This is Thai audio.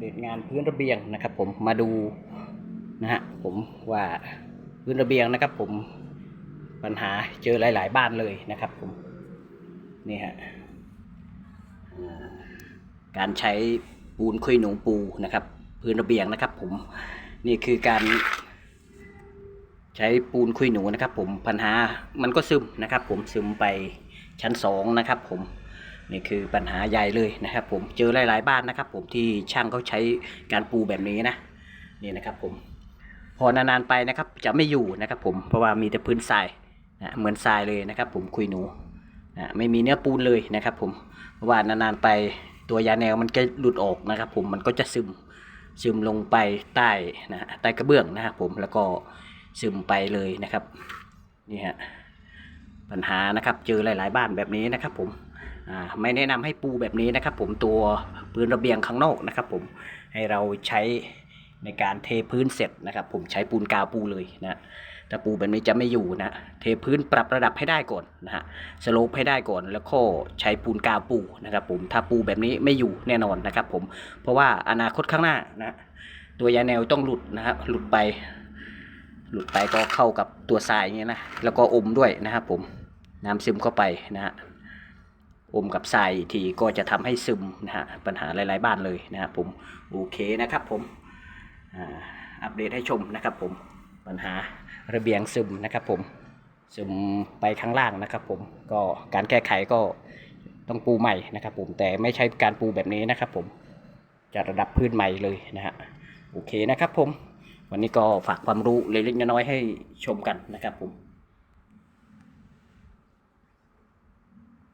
เดตงานพื้นระเบียงนะครับ ผมมาดูนะฮะผมว่าพื้นระเบียงนะครับ ผมปัญหาเจอหลาย ๆ บ้านเลยนะครับ ผมนี่ฮะการใช้ปูนคุยหนูปูนะครับ พื้นระเบียงนะครับ ผมนี่คือการใช้ปูนคุยหนูนะครับ ผมปัญหามันก็ซึมนะครับ ผมซึมไปชั้นสองนะครับ ผม นี่คือปัญหาใหญ่เลยนะครับ ผมเจอหลาย ๆ บ้านนะครับ ผมที่ช่างเขาใช้การปูแบบนี้นะนี่นะครับ ผมพอนานๆไปนะครับ จะไม่อยู่นะครับ ผมเพราะว่ามีแต่พื้นทรายนะเหมือนทรายเลยนะครับ ผมคุยหนูนะไม่มีเนื้อปูนเลยนะครับ ผมเพราะว่านานๆไปตัวยาแนวมันก็หลุดออกนะครับ ผมมันก็จะซึมซึมลงไปใต้นะใต้กระเบื้องนะครับ ผมแล้วก็ซึมไปเลยนะครับนี่ฮะปัญหานะครับเจอหลาย ๆ บ้านแบบนี้นะครับ ผม ไม่แนะนำให้ปูแบบนี้นะครับ ผมตัวพื้นระเบียงข้างนอกนะครับ ผมให้เราใช้ในการเทพื้นเสร็จนะครับ ผมใช้ปูนกาวปูเลยนะถ้าปูแบบนี้จะไม่อยู่นะเทพื้นปรับระดับให้ได้ก่อนนะฮะสโลปให้ได้ก่อน แล้วก็ใช้ปูนกาวปูนะครับ ผมถ้าปูแบบนี้ไม่อยู่แน่นอนนะครับ ผมเพราะว่าอนาคตข้างหน้านะตัวยาแนวต้องหลุดนะครับหลุดไป หลุดไปก็เข้ากับตัวทรายอย่างเงี้ยนะแล้วก็อมด้วยนะครับผมน้ำซึมเข้าไปนะฮะ อมกับทรายอีกทีก็จะทำให้ซึมนะฮะปัญหาหลาย ๆ บ้านเลยนะครับผมโอเคนะครับผมอ่าอัปเดตให้ชมนะครับผมปัญหาระเบียงซึมนะครับผมซึมไปข้างล่างนะครับผมก็การแก้ไขก็ต้องปูใหม่นะครับผมแต่ไม่ใช่การปูแบบนี้นะครับผมจะระดับพื้นใหม่เลยนะฮะโอเคนะครับผมวันนี้ก็ฝากความรู้เล็กๆน้อยๆให้ชมกันนะครับผม